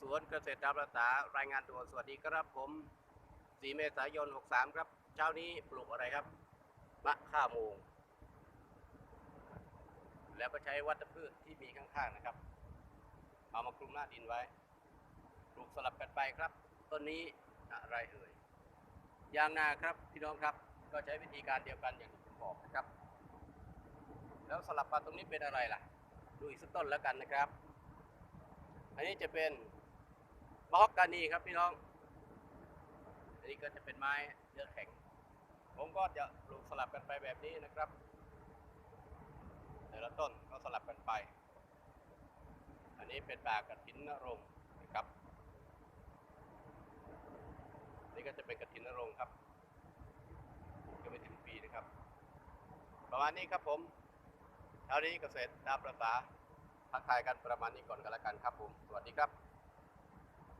สวนเกษตรตามภาษารายงานตัวสวัสดีครับผม 4 เมษายน 63 ครับ เช้านี้ปลูกอะไรครับ มะข่าโมง แล้วก็ใช้วัชพืชที่มีข้างๆนะครับ เอามาคลุมหน้าดินไว้ ปลูกสลับกันไปครับ ต้นนี้อะไรเอ่ย ยางนาครับพี่น้องครับ ก็ใช้วิธีการเดียวกันอย่างที่ผมบอกนะครับ แล้วสลับมาตรงนี้เป็นอะไรล่ะ ดูอีกสักต้นแล้วกันนะครับอันนี้จะเป็น มะฮอกกานีครับพี่น้อง อันนี้ก็จะเป็นไม้เนื้อแข็ง ผมก็จะปลูกสลับกันไปแบบนี้นะครับแต่ละต้นก็สลับกันไป อันนี้เป็นปากระถินนรงนะครับ นี่ก็จะเป็นกระถินนรงค์ครับก็ไม่ถึงปีนะครับ ประมาณนี้ครับผมเช้านี้เกษตรตามประษาทักทายกันประมาณนี้ก่อนกันแล้วกันครับผม สวัสดีครับ